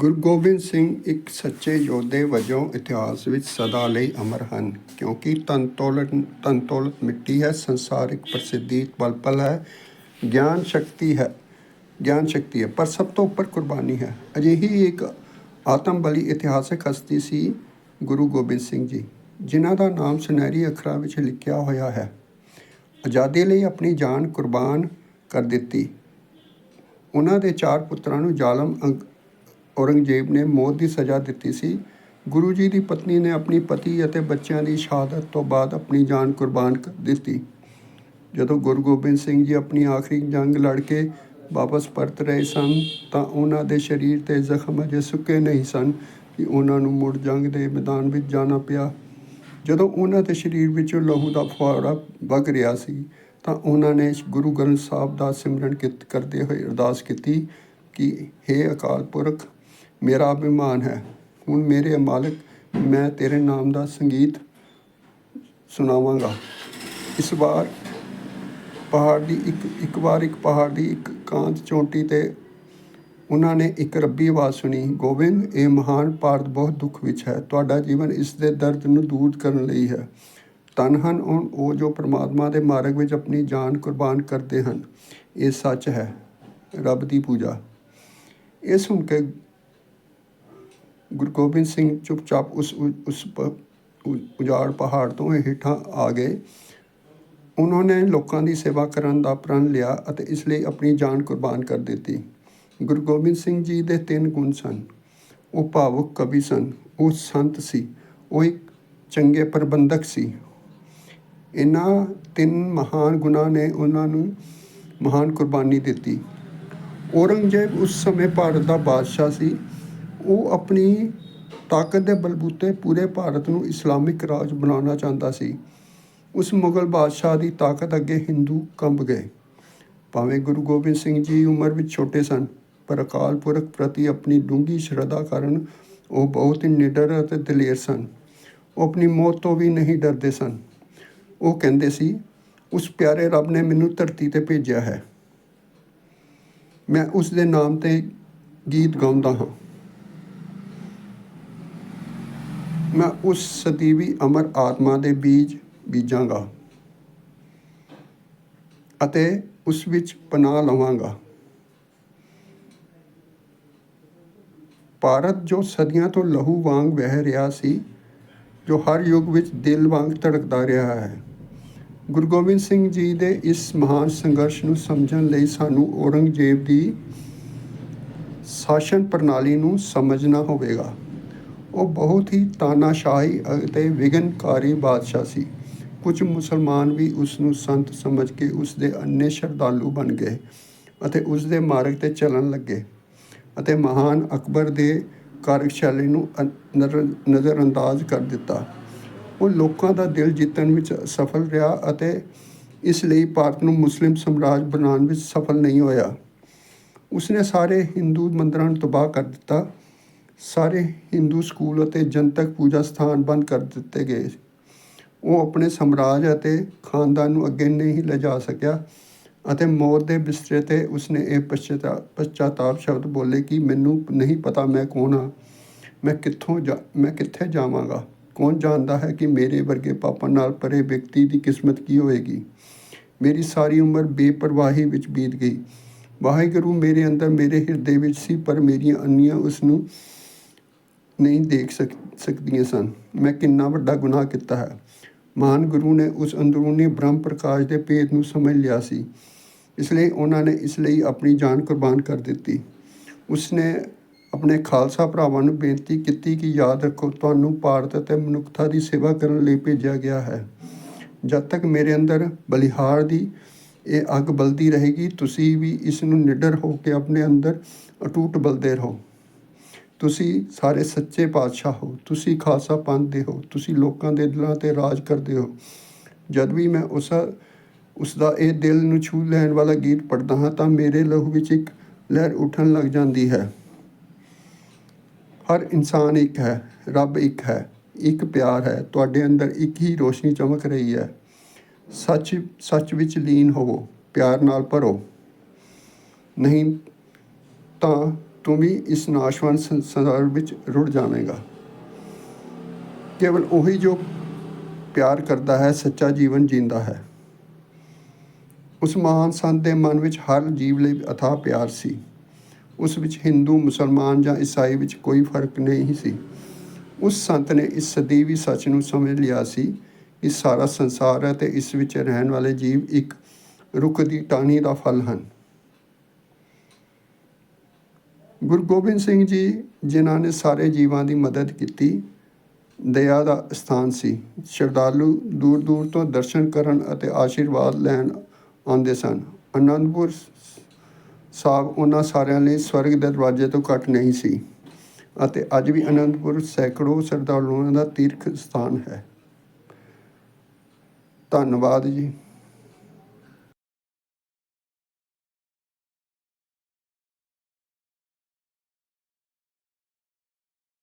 ਗੁਰੂ ਗੋਬਿੰਦ ਸਿੰਘ ਇੱਕ ਸੱਚੇ ਯੋਧੇ ਵਜੋਂ ਇਤਿਹਾਸ ਵਿੱਚ ਸਦਾ ਲਈ ਅਮਰ ਹਨ, ਕਿਉਂਕਿ ਤਨ ਤੋਲਤ ਤਨ ਤੋਲਤ ਮਿੱਟੀ ਹੈ, ਸੰਸਾਰਿਕ ਪ੍ਰਸਿੱਧੀ ਪਲ ਪਲ ਹੈ, ਗਿਆਨ ਸ਼ਕਤੀ ਹੈ, ਗਿਆਨ ਸ਼ਕਤੀ ਹੈ, ਪਰ ਸਭ ਤੋਂ ਉੱਪਰ ਕੁਰਬਾਨੀ ਹੈ। ਅਜਿਹੀ ਇੱਕ ਆਤਮ ਬਲੀ ਇਤਿਹਾਸਕ ਹਸਤੀ ਸੀ ਗੁਰੂ ਗੋਬਿੰਦ ਸਿੰਘ ਜੀ, ਜਿਨ੍ਹਾਂ ਦਾ ਨਾਮ ਸੁਨਹਿਰੀ ਅੱਖਰਾਂ ਵਿੱਚ ਲਿਖਿਆ ਹੋਇਆ ਹੈ। ਆਜ਼ਾਦੀ ਲਈ ਆਪਣੀ ਜਾਨ ਕੁਰਬਾਨ ਕਰ ਦਿੱਤੀ। ਉਹਨਾਂ ਦੇ ਚਾਰ ਪੁੱਤਰਾਂ ਨੂੰ ਜ਼ਾਲਮ ਅੰਗ- ਔਰੰਗਜ਼ੇਬ ਨੇ ਮੌਤ ਦੀ ਸਜ਼ਾ ਦਿੱਤੀ ਸੀ। ਗੁਰੂ ਜੀ ਦੀ ਪਤਨੀ ਨੇ ਆਪਣੀ ਪਤੀ ਅਤੇ ਬੱਚਿਆਂ ਦੀ ਸ਼ਹਾਦਤ ਤੋਂ ਬਾਅਦ ਆਪਣੀ ਜਾਨ ਕੁਰਬਾਨ ਕਰ ਦਿੱਤੀ। ਜਦੋਂ ਗੁਰੂ ਗੋਬਿੰਦ ਸਿੰਘ ਜੀ ਆਪਣੀ ਆਖਰੀ ਜੰਗ ਲੜ ਕੇ ਵਾਪਸ ਪਰਤ ਰਹੇ ਸਨ, ਤਾਂ ਉਹਨਾਂ ਦੇ ਸਰੀਰ ਤੇ ਜ਼ਖਮ ਅਜੇ ਸੁੱਕੇ ਨਹੀਂ ਸਨ ਕਿ ਉਹਨਾਂ ਨੂੰ ਮੁੜ ਜੰਗ ਦੇ ਮੈਦਾਨ ਵਿੱਚ ਜਾਣਾ ਪਿਆ। ਜਦੋਂ ਉਹਨਾਂ ਦੇ ਸਰੀਰ ਵਿੱਚੋਂ ਲਹੂ ਦਾ ਫੁਹਾਰਾ ਵਗ ਰਿਹਾ ਸੀ, ਤਾਂ ਉਹਨਾਂ ਨੇ ਗੁਰੂ ਗ੍ਰੰਥ ਸਾਹਿਬ ਦਾ ਸਿਮਰਨ ਕੀਤ, ਕਰਦੇ ਹੋਏ ਅਰਦਾਸ ਕੀਤੀ ਕਿ हे ਅਕਾਲ ਪੁਰਖ ਮੇਰਾ ਅਭਿਮਾਨ ਹੈ। ਹੁਣ ਮੇਰੇ ਮਾਲਕ, ਮੈਂ ਤੇਰੇ ਨਾਮ ਦਾ ਸੰਗੀਤ ਸੁਣਾਵਾਂਗਾ। ਇਸ ਵਾਰ ਪਹਾੜ ਦੀ ਇੱਕ ਇੱਕ ਵਾਰ ਇੱਕ ਪਹਾੜ ਦੀ ਇੱਕ ਕਾਂਤ ਚੋਟੀ ਤੇ ਉਹਨਾਂ ਨੇ ਇੱਕ ਰੱਬੀ ਆਵਾਜ਼ ਸੁਣੀ, ਗੋਬਿੰਦ, ਇਹ ਮਹਾਨ ਭਾਰਤ ਬਹੁਤ ਦੁੱਖ ਵਿੱਚ ਹੈ। ਤੁਹਾਡਾ ਜੀਵਨ ਇਸ ਦੇ ਦਰਦ ਨੂੰ ਦੂਰ ਕਰਨ ਲਈ ਹੈ। ਤਨ ਹਨ ਉਹ ਉਹ ਜੋ ਪ੍ਰਮਾਤਮਾ ਦੇ ਮਾਰਗ ਵਿੱਚ ਆਪਣੀ ਜਾਨ ਕੁਰਬਾਨ ਕਰਦੇ ਹਨ। ਇਹ ਸੱਚ ਹੈ, ਰੱਬ ਦੀ ਪੂਜਾ। ਇਹ ਸੁਣ ਕੇ ਗੁਰੂ ਗੋਬਿੰਦ ਸਿੰਘ ਚੁੱਪਚਾਪ ਉਸ ਉਸ ਉਜਾੜ ਪਹਾੜ ਤੋਂ ਹੇਠਾਂ ਆ ਗਏ। ਉਹਨਾਂ ਨੇ ਲੋਕਾਂ ਦੀ ਸੇਵਾ ਕਰਨ ਦਾ ਪ੍ਰਣ ਲਿਆ ਅਤੇ ਇਸ ਲਈ ਆਪਣੀ ਜਾਨ ਕੁਰਬਾਨ ਕਰ ਦਿੱਤੀ। ਗੁਰੂ ਗੋਬਿੰਦ ਸਿੰਘ ਜੀ ਦੇ ਤਿੰਨ ਗੁਣ ਸਨ। ਉਹ ਭਾਵੁਕ ਕਵੀ ਸਨ। ਉਹ ਸੰਤ ਸੀ। ਉਹ ਇੱਕ ਚੰਗੇ ਪ੍ਰਬੰਧਕ ਸੀ। ਇਹਨਾਂ ਤਿੰਨ ਮਹਾਨ ਗੁਣਾਂ ਨੇ ਉਹਨਾਂ ਨੂੰ ਮਹਾਨ ਕੁਰਬਾਨੀ ਦਿੱਤੀ। ਔਰੰਗਜ਼ੇਬ ਉਸ ਸਮੇਂ ਭਾਰਤ ਦਾ ਬਾਦਸ਼ਾਹ ਸੀ। ਉਹ ਆਪਣੀ ਤਾਕਤ ਦੇ ਬਲਬੂਤੇ ਪੂਰੇ ਭਾਰਤ ਨੂੰ ਇਸਲਾਮਿਕ ਰਾਜ ਬਣਾਉਣਾ ਚਾਹੁੰਦਾ ਸੀ। ਉਸ ਮੁਗਲ ਬਾਦਸ਼ਾਹ ਦੀ ਤਾਕਤ ਅੱਗੇ ਹਿੰਦੂ ਕੰਬ ਗਏ। ਭਾਵੇਂ ਗੁਰੂ ਗੋਬਿੰਦ ਸਿੰਘ ਜੀ ਉਮਰ ਵਿੱਚ ਛੋਟੇ ਸਨ, ਪਰ ਅਕਾਲ ਪੁਰਖ ਪ੍ਰਤੀ ਆਪਣੀ ਡੂੰਘੀ ਸ਼ਰਧਾ ਕਾਰਨ ਉਹ ਬਹੁਤ ਹੀ ਨਿਡਰ ਅਤੇ ਦਲੇਰ ਸਨ। ਉਹ ਆਪਣੀ ਮੌਤ ਤੋਂ ਵੀ ਨਹੀਂ ਡਰਦੇ ਸਨ। ਉਹ ਕਹਿੰਦੇ ਸੀ, ਉਸ ਪਿਆਰੇ ਰੱਬ ਨੇ ਮੈਨੂੰ ਧਰਤੀ ਤੇ ਭੇਜਿਆ ਹੈ। ਮੈਂ ਉਸ ਦੇ ਨਾਮ ਤੇ ਗੀਤ ਗਾਉਂਦਾ ਹਾਂ। ਮੈਂ ਉਸ ਸਦੀਵੀ ਅਮਰ ਆਤਮਾ ਦੇ ਬੀਜ ਬੀਜਾਂਗਾ ਅਤੇ ਉਸ ਵਿੱਚ ਪਨਾਹ ਲਵਾਂਗਾ। ਭਾਰਤ ਜੋ ਸਦੀਆਂ ਤੋਂ ਲਹੂ ਵਾਂਗ ਵਹਿ ਰਿਹਾ ਸੀ, ਜੋ ਹਰ ਯੁੱਗ ਵਿੱਚ ਦਿਲ ਵਾਂਗ ਧੜਕਦਾ ਰਿਹਾ ਹੈ, ਗੁਰੂ ਗੋਬਿੰਦ ਸਿੰਘ ਜੀ ਦੇ ਇਸ ਮਹਾਨ ਸੰਘਰਸ਼ ਨੂੰ ਸਮਝਣ ਲਈ ਸਾਨੂੰ ਔਰੰਗਜ਼ੇਬ ਦੀ ਸ਼ਾਸਨ ਪ੍ਰਣਾਲੀ ਨੂੰ ਸਮਝਣਾ ਹੋਵੇਗਾ। ਉਹ ਬਹੁਤ ਹੀ ਤਾਨਾਸ਼ਾਹੀ ਅਤੇ ਵਿਘਨਕਾਰੀ ਬਾਦਸ਼ਾਹ ਸੀ। ਕੁਝ ਮੁਸਲਮਾਨ ਵੀ ਉਸ ਨੂੰ ਸੰਤ ਸਮਝ ਕੇ ਉਸ ਦੇ ਅੰਨੇ ਸ਼ਰਧਾਲੂ ਬਣ ਗਏ ਅਤੇ ਉਸ ਦੇ ਮਾਰਗ ਤੇ ਚੱਲਣ ਲੱਗੇ ਅਤੇ ਮਹਾਨ ਅਕਬਰ ਦੇ ਕਾਰਜਸ਼ੈਲੀ ਨੂੰ ਨਜ਼ਰ ਨਜ਼ਰਅੰਦਾਜ਼ ਕਰ ਦਿੱਤਾ। ਉਹ ਲੋਕਾਂ ਦਾ ਦਿਲ ਜਿੱਤਣ ਵਿੱਚ ਸਫਲ ਰਿਹਾ ਅਤੇ ਇਸ ਲਈ ਭਾਰਤ ਨੂੰ ਮੁਸਲਿਮ ਸਮਰਾਜ ਬਣਾਉਣ ਵਿੱਚ ਸਫਲ ਨਹੀਂ ਹੋਇਆ। ਉਸਨੇ ਸਾਰੇ ਹਿੰਦੂ ਮੰਦਰਾਂ ਨੂੰ ਤਬਾਹ ਕਰ ਦਿੱਤਾ ਸਾਰੇ ਹਿੰਦੂ ਸਕੂਲ ਅਤੇ ਜਨਤਕ ਪੂਜਾ ਸਥਾਨ ਬੰਦ ਕਰ ਦਿੱਤੇ ਗਏ। ਉਹ ਆਪਣੇ ਸਮਰਾਜ ਅਤੇ ਖਾਨਦਾਨ ਨੂੰ ਅੱਗੇ ਨਹੀਂ ਲਿਜਾ ਸਕਿਆ ਅਤੇ ਮੌਤ ਦੇ ਬਿਸਤਰੇ ਤੇ ਉਸਨੇ ਇਹ ਪਛਤਾ, ਪਛਤਾਤਾਪ ਸ਼ਬਦ ਬੋਲੇ ਕਿ ਮੈਨੂੰ ਨਹੀਂ ਪਤਾ ਮੈਂ ਕੌਣ ਹਾਂ, ਮੈਂ ਕਿੱਥੋਂ ਜਾ, ਮੈਂ ਕਿੱਥੇ ਜਾਵਾਂਗਾ। ਕੌਣ ਜਾਣਦਾ ਹੈ ਕਿ ਮੇਰੇ ਵਰਗੇ ਪਾਪਾਂ ਨਾਲ ਭਰੇ ਵਿਅਕਤੀ ਦੀ ਕਿਸਮਤ ਕੀ ਹੋਏਗੀ? ਮੇਰੀ ਸਾਰੀ ਉਮਰ ਬੇਪਰਵਾਹੀ ਵਿੱਚ ਬੀਤ ਗਈ। ਵਾਹਿਗੁਰੂ ਮੇਰੇ ਅੰਦਰ ਮੇਰੇ ਹਿਰਦੇ ਵਿੱਚ ਸੀ, ਪਰ ਮੇਰੀਆਂ ਅੰਨੀਆਂ ਉਸ ਨੂੰ ਨਹੀਂ ਦੇਖ ਸਕਦੀਆਂ ਸਨ। ਮੈਂ ਕਿੰਨਾ ਵੱਡਾ ਗੁਨਾਹ ਕੀਤਾ ਹੈ। ਮਹਾਨ ਗੁਰੂ ਨੇ ਉਸ ਅੰਦਰੂਨੀ ਬ੍ਰਹਮ ਪ੍ਰਕਾਸ਼ ਦੇ ਭੇਦ ਨੂੰ ਸਮਝ ਲਿਆ ਸੀ। ਇਸ ਲਈ ਉਹਨਾਂ ਨੇ ਇਸ ਲਈ ਆਪਣੀ ਜਾਨ ਕੁਰਬਾਨ ਕਰ ਦਿੱਤੀ। ਉਸਨੇ ਆਪਣੇ ਖਾਲਸਾ ਭਰਾਵਾਂ ਨੂੰ ਬੇਨਤੀ ਕੀਤੀ ਕਿ ਯਾਦ ਰੱਖੋ, ਤੁਹਾਨੂੰ ਭਾਰਤ ਅਤੇ ਮਨੁੱਖਤਾ ਦੀ ਸੇਵਾ ਕਰਨ ਲਈ ਭੇਜਿਆ ਗਿਆ ਹੈ। ਜਦ ਤੱਕ ਮੇਰੇ ਅੰਦਰ ਬਲਿਹਾਰ ਦੀ ਇਹ ਅੱਗ ਬਲਦੀ ਰਹੇਗੀ, ਤੁਸੀਂ ਵੀ ਇਸ ਨੂੰ ਨਿਡਰ ਹੋ ਕੇ ਆਪਣੇ ਅੰਦਰ ਅਟੂਟ ਬਲਦੇ ਰਹੋ। ਤੁਸੀਂ ਸਾਰੇ ਸੱਚੇ ਪਾਤਸ਼ਾਹ ਹੋ, ਤੁਸੀਂ ਖਾਲਸਾ ਪੰਥ ਦੇ ਹੋ, ਤੁਸੀਂ ਲੋਕਾਂ ਦੇ ਦਿਲਾਂ ਤੇ ਰਾਜ ਕਰਦੇ ਹੋ। ਜਦ ਵੀ ਮੈਂ ਉਸ ਉਸ ਦਾ ਇਹ ਦਿਲ ਨੂੰ ਛੂ ਲੈਣ ਵਾਲਾ ਗੀਤ ਪੜ੍ਹਦਾ ਹਾਂ ਤਾਂ ਮੇਰੇ ਲਹੂ ਵਿੱਚ ਇੱਕ ਲਹਿਰ ਉੱਠਣ ਲੱਗ ਜਾਂਦੀ ਹੈ। ਹਰ ਇਨਸਾਨ ਇੱਕ ਹੈ, ਰੱਬ ਇੱਕ ਹੈ, ਇੱਕ ਪਿਆਰ ਹੈ, ਤੁਹਾਡੇ ਅੰਦਰ ਇੱਕ ਹੀ ਰੋਸ਼ਨੀ ਚਮਕ ਰਹੀ ਹੈ। ਸੱਚ ਸੱਚ ਵਿੱਚ ਲੀਨ ਹੋਵੋ, ਪਿਆਰ ਨਾਲ ਭਰੋ। ਨਹੀਂ ਤਾਂ ਤੂੰ ਵੀ ਇਸ ਨਾਸ਼ਵਾਨ ਸੰਸਾਰ ਵਿੱਚ ਰੁੜ ਜਾਵੇਂਗਾ। ਕੇਵਲ ਉਹੀ ਜੋ ਪਿਆਰ ਕਰਦਾ ਹੈ, ਸੱਚਾ ਜੀਵਨ ਜੀਂਦਾ ਹੈ। ਉਸ ਮਹਾਨ ਸੰਤ ਦੇ ਮਨ ਵਿੱਚ ਹਰ ਜੀਵ ਲਈ ਅਥਾਹ ਪਿਆਰ ਸੀ। ਉਸ ਵਿੱਚ ਹਿੰਦੂ, ਮੁਸਲਮਾਨ ਜਾਂ ਈਸਾਈ ਵਿੱਚ ਕੋਈ ਫ਼ਰਕ ਨਹੀਂ ਸੀ। ਉਸ ਸੰਤ ਨੇ ਇਸ ਸਦੀਵੀ ਸੱਚ ਨੂੰ ਸਮਝ ਲਿਆ ਸੀ ਕਿ ਸਾਰਾ ਸੰਸਾਰ ਹੈ ਤੇ ਇਸ ਵਿੱਚ ਰਹਿਣ ਵਾਲੇ ਜੀਵ ਇੱਕ ਰੁੱਖ ਦੀ ਟਾਹਣੀ ਦਾ ਫਲ ਹਨ। ਗੁਰੂ ਗੋਬਿੰਦ ਸਿੰਘ ਜੀ, ਜਿਨ੍ਹਾਂ ਨੇ ਸਾਰੇ ਜੀਵਾਂ ਦੀ ਮਦਦ ਕੀਤੀ, ਦਇਆ ਦਾ ਸਥਾਨ ਸੀ। ਸ਼ਰਧਾਲੂ ਦੂਰ ਦੂਰ ਤੋਂ ਦਰਸ਼ਨ ਕਰਨ ਅਤੇ ਆਸ਼ੀਰਵਾਦ ਲੈਣ ਆਉਂਦੇ ਸਨ। ਅਨੰਦਪੁਰ ਸਾਹਿਬ ਉਹਨਾਂ ਸਾਰਿਆਂ ਲਈ ਸਵਰਗ ਦੇ ਦਰਵਾਜ਼ੇ ਤੋਂ ਘੱਟ ਨਹੀਂ ਸੀ ਅਤੇ ਅੱਜ ਵੀ ਅਨੰਦਪੁਰ ਸੈਂਕੜੋ ਸ਼ਰਧਾਲੂਆਂ ਦਾ ਤੀਰਥ ਸਥਾਨ ਹੈ। ਧੰਨਵਾਦ ਜੀ।